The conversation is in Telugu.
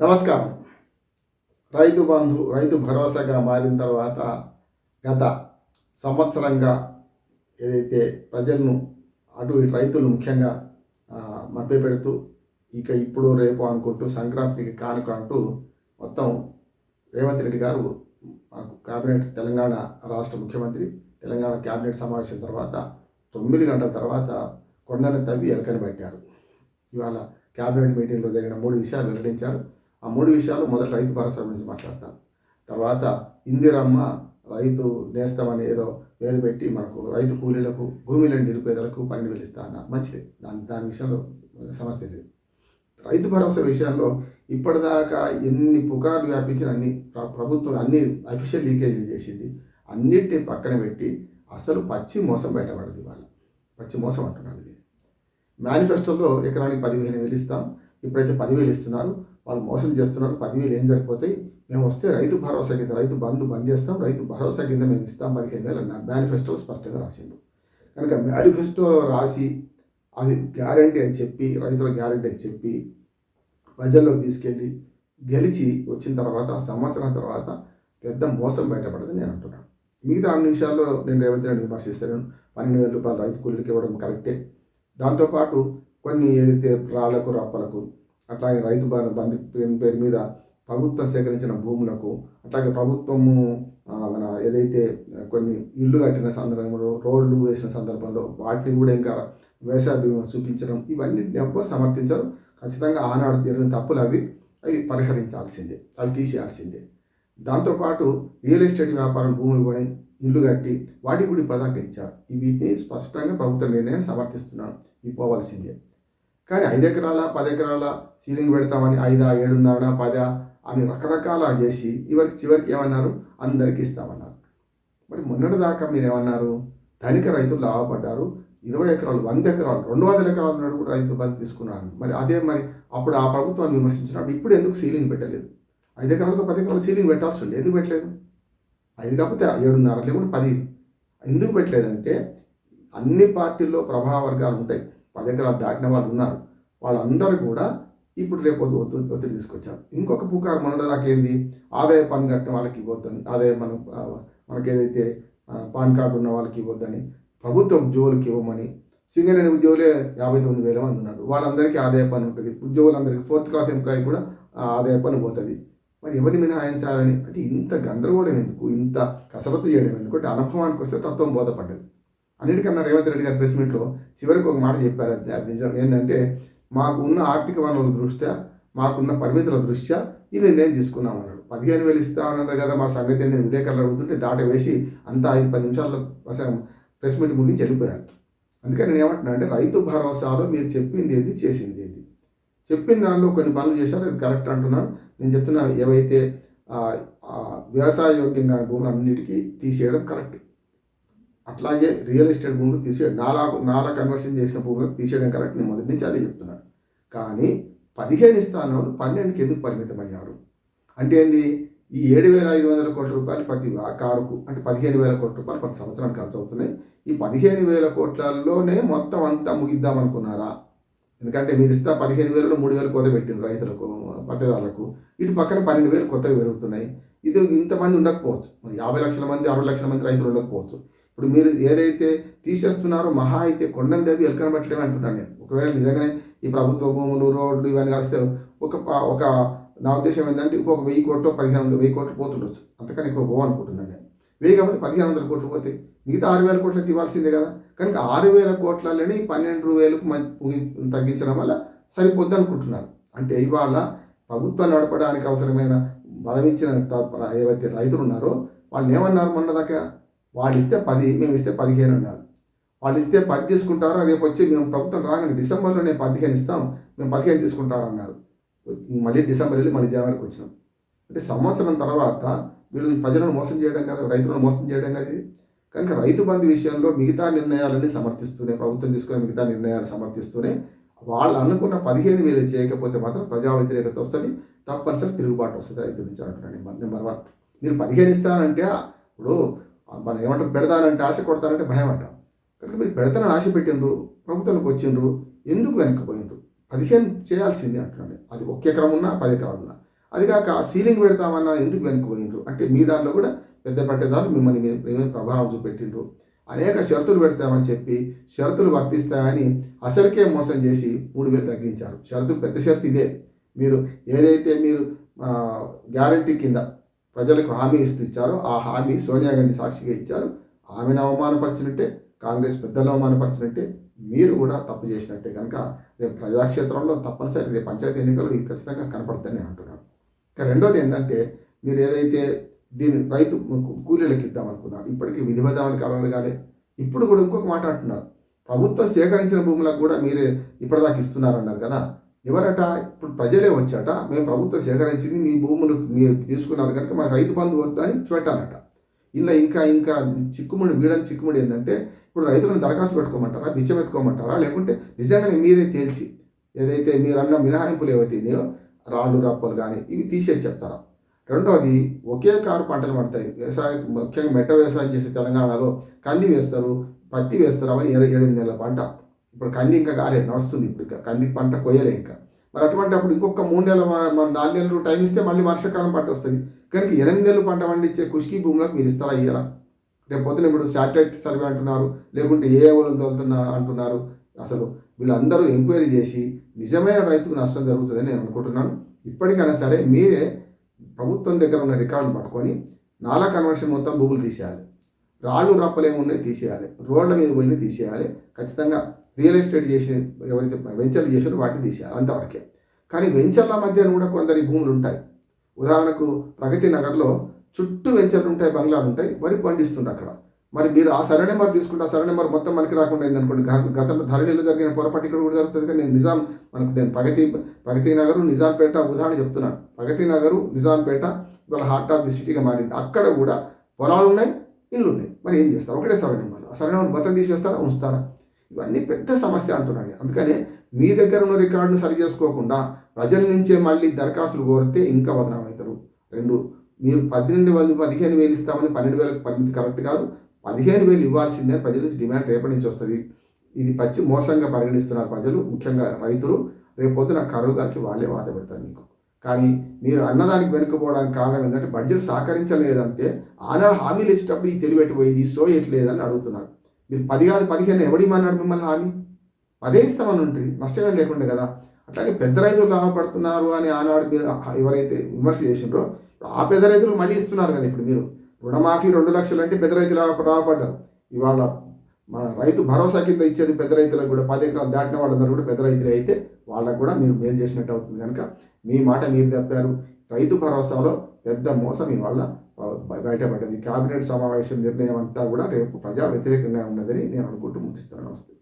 నమస్కారం. రైతు బంధు రైతు భరోసాగా మారిన తర్వాత గత సంవత్సరంగా ఏదైతే ప్రజలను అటు ఇటు రైతులు ముఖ్యంగా ఆ, మభ్యపెడుతూ ఇక ఇప్పుడు రేపు అనుకుంటూ సంక్రాంతికి కానుక అంటూ మొత్తం రేవంత్ రెడ్డి గారు మనకు కేబినెట్ తెలంగాణ రాష్ట్ర ముఖ్యమంత్రి తెలంగాణ కేబినెట్ సమావేశం తర్వాత తొమ్మిది గంటల తర్వాత కొండను తవ్వి ఎలకని పెట్టారు. ఇవాళ క్యాబినెట్ మీటింగ్లో జరిగిన మూడు విషయాలు వెల్లడించారు. ఆ మూడు విషయాలు మొదట రైతు భరోసా గురించి మాట్లాడతాను. తర్వాత ఇందిరమ్మ రైతు నేస్తామని ఏదో పేరు పెట్టి మనకు రైతు కూలీలకు భూమి లేని నిరుపేదలకు పని వెలిస్తా అన్నారు. మంచిది. దాని దాని విషయంలో సమస్య లేదు. రైతు భరోసా విషయంలో ఇప్పటిదాకా ఎన్ని పుకార్లు వ్యాపించిన అన్ని ప్రభుత్వం అన్ని అఫీషియల్ లీకేజీలు చేసింది. అన్నిటిని పక్కన పెట్టి అసలు పచ్చి మోసం బయటపడదు ఇవాళ. పచ్చి మోసం అంటున్నాను ఇది. మేనిఫెస్టోలో ఎకరానికి పదివేలు వేలు ఇస్తాం. ఇప్పుడైతే పదివేలు ఇస్తున్నారు వాళ్ళు మోసం చేస్తున్నారు పదివేలు ఏం సరిపోతాయి? మేము వస్తే రైతు భరోసా కింద రైతు బంధు బంద్ చేస్తాం రైతు భరోసా కింద మేము ఇస్తాం పదిహేను వేలు అన్నారు. మేనిఫెస్టో స్పష్టంగా రాసిండు కనుక మేనిఫెస్టోలో రాసి అది గ్యారంటీ అని చెప్పి రైతుల గ్యారంటీ అని చెప్పి ప్రజల్లోకి తీసుకెళ్ళి గెలిచి వచ్చిన తర్వాత సంవత్సరం తర్వాత పెద్ద మోసం బయటపడదని నేను అంటున్నాను. మిగతా అన్ని విషయాల్లో నేను రేవంత్ రెడ్డి విమర్శిస్తాను పన్నెండు వేల రూపాయలు రైతు కూలీలకు ఇవ్వడం కరెక్టే. దాంతోపాటు కొన్ని ఏదైతే రాళ్ళకు రప్పలకు అట్లాగే రైతు బంధు పేరు- మీద ప్రభుత్వం సేకరించిన భూములకు అట్లాగే ప్రభుత్వము మన ఏదైతే కొన్ని ఇల్లు కట్టిన సందర్భంలో రోడ్లు వేసిన సందర్భంలో వాటిని కూడా ఇంకా వ్యవసాయ బీమా చూపించడం ఇవన్నీ ఎవరు సమర్థించరు. ఖచ్చితంగా ఆనాడు జరిగిన తప్పులు అవి అవి పరిహరించాల్సిందే అవి తీసేయాల్సిందే. దాంతోపాటు రియల్ ఎస్టేట్ వ్యాపారం భూములు కొని ఇల్లు కట్టి వాటికి కూడా ప్రధానంగా ఇచ్చారు. వీటిని స్పష్టంగా ప్రభుత్వ నిర్ణయాన్ని సమర్థిస్తున్నాను. ఇవ్వవలసిందే. పోవాల్సిందే కానీ ఐదు ఎకరాల పది ఎకరాల సీలింగ్ పెడతామని ఐదా ఏడున్నర పదా అని రకరకాల చేసి ఇవరికి చివరికి ఏమన్నారు? అందరికి ఇస్తామన్నారు. మరి మొన్నటి దాకా మీరు ఏమన్నారు ధనిక రైతులు లాభపడ్డారు. ఇరవై ఎకరాలు వంద ఎకరాలు రెండు వందల ఎకరాలు ఉన్నాడు కూడా రైతు బంధు తీసుకున్నాను మరి అదే మరి అప్పుడు ఆ ప్రభుత్వాన్ని విమర్శించినప్పుడు ఇప్పుడు ఎందుకు సీలింగ్ పెట్టలేదు? ఐదు ఎకరాలకు పది ఎకరాలు సీలింగ్ పెట్టాల్సి ఉండే. ఎందుకు పెట్టలేదు? ఐదు కాకపోతే ఏడున్నర లేకుండా పది. ఎందుకు పెట్టలేదంటే అన్ని పార్టీల్లో ప్రభావ వర్గాలు ఉంటాయి. పది ఎకరాలు దాటిన వాళ్ళు ఉన్నారు. వాళ్ళందరూ కూడా ఇప్పుడు రేపు ఒత్తిడి తీసుకొచ్చారు. ఇంకొక పుకారు మొన్నటి దాకా ఏంది ఆదాయ పన్ను కట్టిన వాళ్ళకి ఇవ్వద్దని ఆదాయ మనం మనకి ఏదైతే పాన్ కార్డు ఉన్న వాళ్ళకి ఇవ్వద్దని ప్రభుత్వ ఉద్యోగులకి ఇవ్వమని సింగరేణి ఉద్యోగులే యాభై తొమ్మిది వేల మంది ఉన్నారు. వాళ్ళందరికీ ఆదాయ పన్ను ఉంటుంది. ఉద్యోగులందరికీ ఫోర్త్ క్లాస్ ఎంప్లాయీ కూడా ఆ, ఆదాయ పన్ను పోతుంది. మరి ఎవరిని మినహాయించాలని? అంటే ఇంత గందరగోళం ఎందుకు? ఇంత కసరత్తు చేయడం ఎందుకు? అంటే అనుభవానికి వస్తే తత్వం బోధపడ్డది. అన్నిటికన్నా రేవంత్ రెడ్డి గారి ప్రెస్ మీట్లో చివరికి ఒక మాట చెప్పారు. అది నిజం. ఏంటంటే మాకు ఉన్న ఆర్థిక వనరుల దృష్ట్యా మాకున్న పరిమితుల దృష్ట్యా ఈ నిర్ణయం తీసుకున్నాం అన్నాడు. పదిహేను వేలు ఇస్తా అన్నారు కదా మా సంగతి నేను అని విలేకరులు అడుగుతుంటే దాట వేసి అంతా ఐదు పది నిమిషాల్లో ప్రెస్ మీట్ ముగించి వెళ్ళిపోయాడు అందుకని నేను ఏమంటున్నా అంటే రైతు భరోసాలో మీరు చెప్పింది ఏంది? చేసింది ఏంది? చెప్పిన దానిలో కొన్ని పనులు చేశారు. అది కరెక్ట్ అంటున్నాను. నేను చెప్తున్నా ఏవైతే వ్యవసాయ యోగ్యంగా భూములు అన్నిటికీ తీసేయడం కరెక్ట్. అట్లాగే రియల్ ఎస్టేట్ భూములు తీసేయడం నాలా నాలా కన్వర్షన్ చేసిన భూములకు తీసేయడం కరెక్ట్ నేను మొదటి నుంచి అదే చెప్తున్నాను. కానీ పదిహేను స్థానంలో పన్నెండుకి ఎందుకు పరిమితం అయ్యారు అంటే ఏంది? ఈ ఏడు వేల ఐదు వందల కోట్ల రూపాయలు ప్రతి కారుకు అంటే పదిహేను వేల కోట్ల రూపాయలు ప్రతి సంవత్సరానికి ఖర్చు అవుతున్నాయి. ఈ పదిహేను వేల కోట్లలోనే మొత్తం అంతా ముగిద్దాం అనుకున్నారా? ఎందుకంటే మీరు ఇస్తా పదిహేను వేలలో మూడు వేలు కొత్త పెట్టిండ్రు రైతులకు పట్టేదారులకు. ఇటు పక్కన పన్నెండు వేలు కొత్తగా పెరుగుతున్నాయి. ఇది ఇంతమంది ఉండకపోవచ్చు. మరి యాభై లక్షల మంది అరవై లక్షల మంది రైతులు ఉండకపోవచ్చు. ఇప్పుడు మీరు ఏదైతే తీసేస్తున్నారో మహా అయితే కొండని దేవి ఎలకన పెట్టడమే అంటున్నాను నేను. ఒకవేళ నిజంగానే ఈ ప్రభుత్వ భూములు రోడ్లు ఇవన్నీ కలిస్తే ఒక ప- ఒక నా ఉద్దేశం ఏంటంటే ఇంకొక వెయ్యి కోట్లు పదిహేను వందలు వెయ్యి కోట్లు పోతుండొచ్చు. అంతకని ఎక్కువ పోవు అనుకుంటున్నాను నేను. వెయ్యి కాకపోతే పదిహేను వందల కోట్లు పోతే మిగతా ఆరు వేల కోట్లు ఇవ్వాల్సిందే కదా. కనుక ఆరు వేల కోట్లలోనే ఈ పన్నెండు వేలకు మంచి తగ్గించడం వల్ల సరిపోద్ది అనుకుంటున్నారు అంటే ఇవాళ ప్రభుత్వం నడపడానికి అవసరమైన మరణించిన ఏవైతే రైతులు ఉన్నారో వాళ్ళు ఏమన్నారు మొన్నదాకా? వాళ్ళు ఇస్తే పది మేము ఇస్తే పదిహేను అన్నారు. వాళ్ళు ఇస్తే పది తీసుకుంటారు? రేపు వచ్చి మేము ప్రభుత్వం రాగానే డిసెంబర్లో నేను పదిహేను ఇస్తాం మేము పదిహేను తీసుకుంటారు అన్నారు. మళ్ళీ డిసెంబర్ వెళ్ళి మళ్ళీ జనవరికి వచ్చినాం. అంటే సంవత్సరం తర్వాత వీళ్ళని ప్రజలను మోసం చేయడం కదా రైతులను మోసం చేయడం కదా ఇది. కనుక రైతు బంధు విషయంలో మిగతా నిర్ణయాలన్నీ సమర్థిస్తూనే ప్రభుత్వం తీసుకునే మిగతా నిర్ణయాలు సమర్థిస్తూనే వాళ్ళు అనుకున్న పదిహేను వేలు చేయకపోతే మాత్రం ప్రజా వ్యతిరేకత వస్తుంది తప్పనిసరి తిరుగుబాటు వస్తుంది రైతు నుంచి అంటున్నాను నెంబర్ వన్ మీరు పదిహేను ఇస్తానంటే ఇప్పుడు మనం ఏమంటారు పెడతానంటే ఆశ కొడతానంటే భయం అంట. కనుక మీరు పెడతానని ఆశ పెట్టినరు ప్రభుత్వానికి వచ్చిండ్రు ఎందుకు వెనక్కిపోయినరు పదిహేను చేయాల్సిందే అంటున్నాను అది ఒక ఎకరం ఉన్నా పది ఎకరాలు ఉన్నా. అది కాక సీలింగ్ పెడతామన్నా ఎందుకు వెనుకపోయినరు అంటే మీ దానిలో కూడా పెద్ద పట్టేదారు మిమ్మల్ని మీద మీద ప్రభావం చూపెట్టిండ్రు. అనేక షరతులు పెడతామని చెప్పి షరతులు వర్తిస్తాయని అసలుకే మోసం చేసి మూడు వేలు తగ్గించారు. షరతు పెద్ద షరతు ఇదే. మీరు ఏదైతే మీరు గ్యారంటీ కింద ప్రజలకు హామీ ఇస్తూ ఇచ్చారో. ఆ హామీ సోనియా గాంధీ సాక్షిగా ఇచ్చారు. ఆమెను అవమానపరిచినట్టే కాంగ్రెస్ పెద్దలను అవమానపరిచినట్టే మీరు కూడా తప్పు చేసినట్టే కనుక రేపు ప్రజాక్షేత్రంలో తప్పనిసరి రేపు పంచాయతీ ఎన్నికలు ఇది ఖచ్చితంగా కనపడుతుందని నేను అంటున్నాను. ఇక రెండోది ఏంటంటే మీరు ఏదైతే దీన్ని రైతు కూలీలకు ఇద్దామనుకున్నారు ఇప్పటికీ విధి విధానాలు కలగలగాలి. ఇప్పుడు కూడా ఇంకొక మాట అంటున్నారు. ప్రభుత్వం సేకరించిన భూములకు కూడా మీరే ఇప్పటిదాకా ఇస్తున్నారన్నారు కదా. ఎవరట? ఇప్పుడు ప్రజలే వచ్చాట. మేము ప్రభుత్వం సేకరించింది మీ భూములు మీరు తీసుకున్నారు కనుక మా రైతు బంధు వద్దు అని పెట్టాలట ఇలా ఇంకా ఇంకా చిక్కుముడి వీడని చిక్కుముడి ఏంటంటే ఇప్పుడు రైతులను దరఖాస్తు పెట్టుకోమంటారా? బిచ్చం ఎత్తుకోమంటారా లేకుంటే నిజంగానే మీరే తేల్చి ఏదైతే మీరు అన్న మినహాయింపులు ఏవైతే రాళ్ళు రప్పలు కానీ ఇవి తీసేసి చెప్తారా? రెండోది ఒకే కారు పంటలు పడతాయి. వ్యవసాయం ముఖ్యంగా మెట్ట వ్యవసాయం చేసే తెలంగాణలో కంది వేస్తారు పత్తి వేస్తారు అవన్నీ ఏడు నెలల పంట. ఇప్పుడు కంది ఇంకా కాలేదు నడుస్తుంది ఇప్పుడు ఇంకా. కంది పంట కొయ్యలే ఇంకా. మరి అటువంటి అప్పుడు ఇంకొక మూడు నెలలు మరి నాలుగు నెలలు టైం ఇస్తే మళ్ళీ వర్షాకాలం పంట వస్తుంది. కనుక ఎనిమిది నెలలు పంట పండించే కుష్కి భూములకు మీరు ఇస్తారా ఇయ్యరా? రేపు పొద్దున ఇప్పుడు శాటిలైట్ సర్వే అంటున్నారు లేకుంటే ఏ ఎవరు తోలుతున్నా అంటున్నారు. అసలు వీళ్ళందరూ ఎంక్వైరీ చేసి నిజమైన రైతుకు నష్టం జరుగుతుందని నేను అనుకుంటున్నాను. ఇప్పటికైనా సరే మీరే ప్రభుత్వం దగ్గర ఉన్న రికార్డులు పట్టుకొని నాలా కన్వర్షన్ మొత్తం భూములు తీసేయాలి. రాళ్ళు రప్పలు ఏమున్నాయి తీసేయాలి. రోడ్ల మీద పోయినా తీసేయాలి. ఖచ్చితంగా రియల్ ఎస్టేట్ చేసి ఎవరైతే వెంచర్లు చేసారో వాటిని తీసేయాలి అంతవరకే. కానీ వెంచర్ల మధ్యన కూడా కొందరి భూములు ఉంటాయి. ఉదాహరణకు ప్రగతి నగర్లో చుట్టూ వెంచర్లు ఉంటాయి బంగ్లాలు ఉంటాయి వరి పండిస్తుండే అక్కడ. మరి మీరు ఆ సరే నెంబర్ తీసుకుంటే ఆ సరే నెంబర్ మొత్తం మనకి రాకుండా అయిందనుకోండి గతంలో ధరణిలో జరిగిన పొరపాటు ఇక్కడ కూడా జరుగుతుంది కానీ నేను నిజాం మనకు నేను ప్రగతి ప్రగతి నగరు నిజాంపేట ఉదాహరణ చెప్తున్నాను. ప్రగతి నగరు నిజాంపేట ఇవాళ హార్ట్ ఆఫ్ ది సిటీగా మారింది. అక్కడ కూడా పొలాలు ఉన్నాయి ఇల్లు ఉన్నాయి మరి ఏం చేస్తారు? ఒకటే సరైన సరైన ఆ సరే నెంబర్ బతం తీసేస్తారా? ఉంచుతారా? ఇవన్నీ పెద్ద సమస్య అంటున్నాను అందుకనే మీ దగ్గర ఉన్న రికార్డును సరి చేసుకోకుండా ప్రజల నుంచే మళ్ళీ దరఖాస్తులు కోరితే ఇంకా బదనాం అవుతారు. రెండు మీరు పద్దెనిమిది వందలు పదిహేను వేలు ఇస్తామని పన్నెండు వేలకు పరిమితి కరెక్ట్ కాదు. పదిహేను వేలు ఇవ్వాల్సిందే ప్రజల నుంచి డిమాండ్ రేపటి నుంచి వస్తుంది. ఇది పచ్చి మోసంగా పరిగణిస్తున్నారు ప్రజలు ముఖ్యంగా రైతులు. రేపొద్దున కరువు కలిసి వాళ్ళే బాధ పెడతారు మీకు. కానీ మీరు అన్నదానికి వెనుకపోవడానికి కారణం ఏంటంటే బడ్జెట్ సహకరించలేదంటే ఆనాడు హామీలు ఇచ్చేటప్పుడు ఈ తెలివెట్టిపోయింది సో ఎట్లేదని అడుగుతున్నారు. మీరు పది కాదు పదిహేను ఎవడిమన్నాడు మిమ్మల్ని హామీ? అదే ఇస్తామని ఉంటుంది నష్టమే లేకుండా కదా. అట్లాగే పెద్ద రైతులు లాభపడుతున్నారు అని ఆనాడు మీరు ఎవరైతే విమర్శ చేసిండ్రో ఆ పెద్ద రైతులు మళ్ళీ ఇస్తున్నారు కదా ఇప్పుడు మీరు. రుణమాఫీ రెండు లక్షలు అంటే పెద్ద రైతులు లాభపడ్డారు. ఇవాళ మన రైతు భరోసా కింద ఇచ్చేది పెద్ద రైతులకు కూడా పది ఎకరాలు దాటిన వాళ్ళందరూ కూడా పెద్ద రైతులు అయితే వాళ్ళకు కూడా మీరు మేలు చేసినట్టు అవుతుంది. కనుక మీ మాట మీరు తప్పారు. రైతు భరోసాలో పెద్ద మోసం ఇవాళ బయటపడ్డది. కేబినెట్ సమావేశం నిర్ణయం అంతా కూడా రేపు ప్రజా వ్యతిరేకంగా ఉన్నదని నేను అనుకుంటూ ముగిస్తాను నమస్తే.